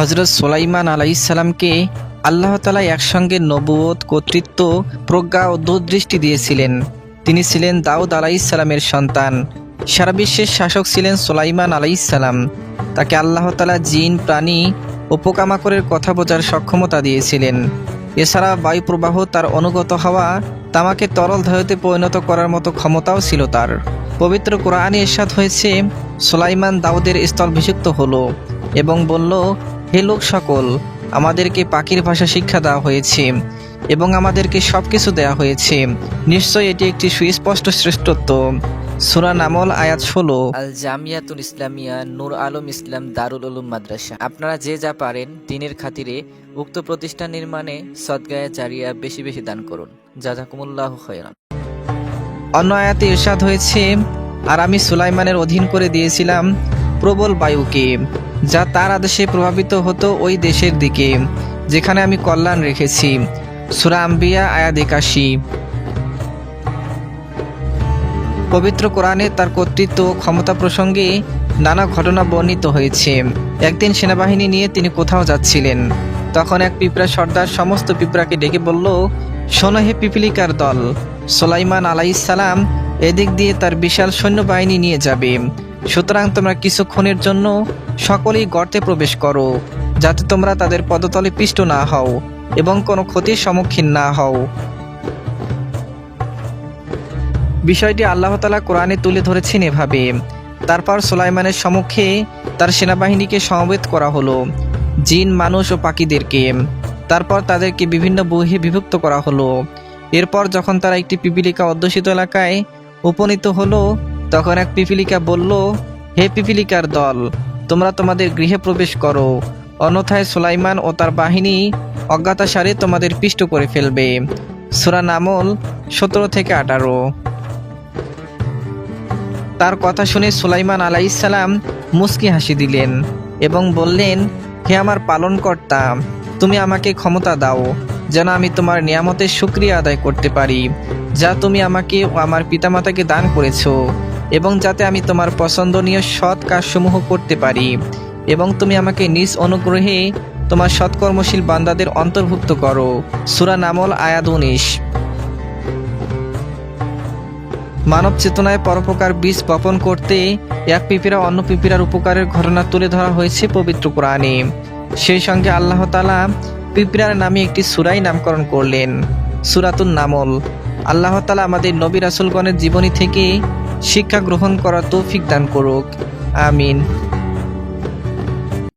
হজরত সোলাইমান আলাইসাল্লামকে আল্লাহ তালা একসঙ্গে নবুয়ত কর্তৃত্ব, প্রজ্ঞা ও দূরদৃষ্টি দিয়েছিলেন। তিনি ছিলেন দাউদ আলাইসাল্লামের সন্তান। সারা বিশ্বের শাসক ছিলেন সোলাইমান আলাইসাল্লাম তাকে আল্লাহ তালা জিন, প্রাণী ও পোকামাকড়ের কথা বোঝার সক্ষমতা দিয়েছিলেন। এছাড়া বায়ুপ্রবাহ তার অনুগত হওয়া, তামাকে তরল ধায়তে পরিণত করার মতো ক্ষমতাও ছিল তার। পবিত্র কোরআনে এরশাদ হয়েছে, সোলাইমান দাউদের স্থলভিষিক্ত হলো এবং বলল হে লোক সকল আমাদেরকে পাখির ভাষা শিক্ষা দেওয়া হয়েছে এবং আমাদেরকে সব কিছু দেওয়া হয়েছে। নিশ্চয় এটি একটি সুস্পষ্ট শ্রেষ্ঠত্ব। সুরা নামল আয়াত ষোলো। আল জামিয়াতুল ইসলামিয়া নূর আলম ইসলাম দারুল উলুম মাদ্রাসা। আপনারা যে যা পারেন দিনের খাতিরে উক্ত প্রতিষ্ঠান নির্মাণে সদগায়া জারিয়া বেশি বেশি দান করুন। জাজাকুমুল্লাহ খয়রান। অন্য আয়াতে ইরশাদ হয়েছে আর আমি সুলাইমানের অধীন করে দিয়েছিলাম প্রবল বায়ুকে। যা তার আদেশে প্রভাবিত হতো ওই দেশের দিকে, যেখানে আমি কল্যাণ রেখেছি। সুরা আম্বিয়া, আয়াত একাশি। পবিত্র কোরআনে তার কর্তৃত্ব ক্ষমতা প্রসঙ্গে নানা ঘটনা বর্ণিত হয়েছে। একদিন সেনাবাহিনী নিয়ে তিনি কোথাও যাচ্ছিলেন। তখন এক পিঁপড়া সর্দার সমস্ত পিঁপড়াকে ডেকে বলল, শোনো হে পিপিলিকার দল, সোলাইমান আলাইসালাম এদিক দিয়ে তার বিশাল সৈন্যবাহিনী নিয়ে যাবে। সুতরাং তোমরা কিছুক্ষণের জন্য সকলেই গর্তে প্রবেশ করো, যাতে তোমরা তাদের পদতলে পিষ্ট না হও এবং কোনো ক্ষতির সম্মুখীন না হও। বিষয়টি আল্লাহ তালা কোরআনে তুলে ধরেছেন এভাবে। তারপর সোলাইমানের সম্মুখে তার সেনাবাহিনীকে সমবেত করা হলো, জিন, মানুষ ও পাখিদেরকে। তারপর তাদেরকে বিভিন্ন বহে বিভক্ত করা হলো। এরপর যখন তারা একটি পিপিলিকা অধ্যুষিত এলাকায় উপনীত হলো তখন এক পিপিলিকা বলল, হে পিপিলিকার দল, তোমরা তোমাদের গৃহে প্রবেশ করো। অন্যথায় সুলাইমান ও তার বাহিনী অজ্ঞাতাসারে তোমাদের পিষ্ট করে ফেলবে। সুরা নামল সতেরো থেকে আঠারো। তার কথা শুনে সুলাইমান আলাইসাল্লাম মুস্কি হাসি দিলেন এবং বললেন, হে আমার পালনকর্তা, তুমি আমাকে ক্ষমতা দাও, যেন আমি তোমার নিয়ামতের সুক্রিয়া আদায় করতে পারি, যা তুমি আমাকে ও আমার পিতামাতাকে দান করেছ। এবং যাতে আমি তোমার পছন্দনীয় সৎ কাজসমূহ করতে পারি। এবং তুমি আমাকে নিজ অনুগ্রহে তোমার সৎকর্মশীল বান্দাদের অন্তর্ভুক্ত করো। সুরা নামল আয়াদ উনিশ। মানব চেতনায় পরোপকার বীজ বপন করতে এক পিপিরা অন্য পিপিরার উপকারের ঘটনা তুলে ধরা হয়েছে পবিত্র কোরআনে। সেই সঙ্গে আল্লাহ তালা পিপিরার নামে একটি সুরাই নামকরণ করলেন, সুরাতুন নামল। আল্লাহ তালা আমাদের নবী রাসুলগণের জীবনী থেকে শিক্ষা গ্রহণ করার তৌফিক দান করুক। আমিন।